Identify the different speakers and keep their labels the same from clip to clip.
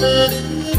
Speaker 1: Thank you.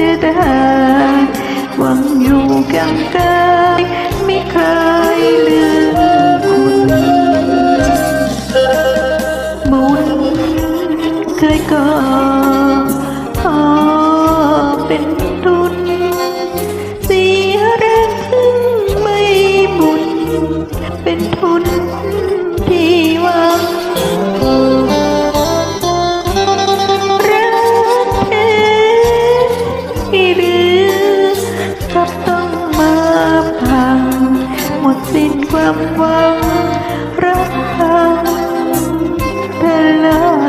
Speaker 1: จะได้หวังอยู่กันได้ไม่เคยลืม สิ้นความหวังรักเธอแต่แล้ว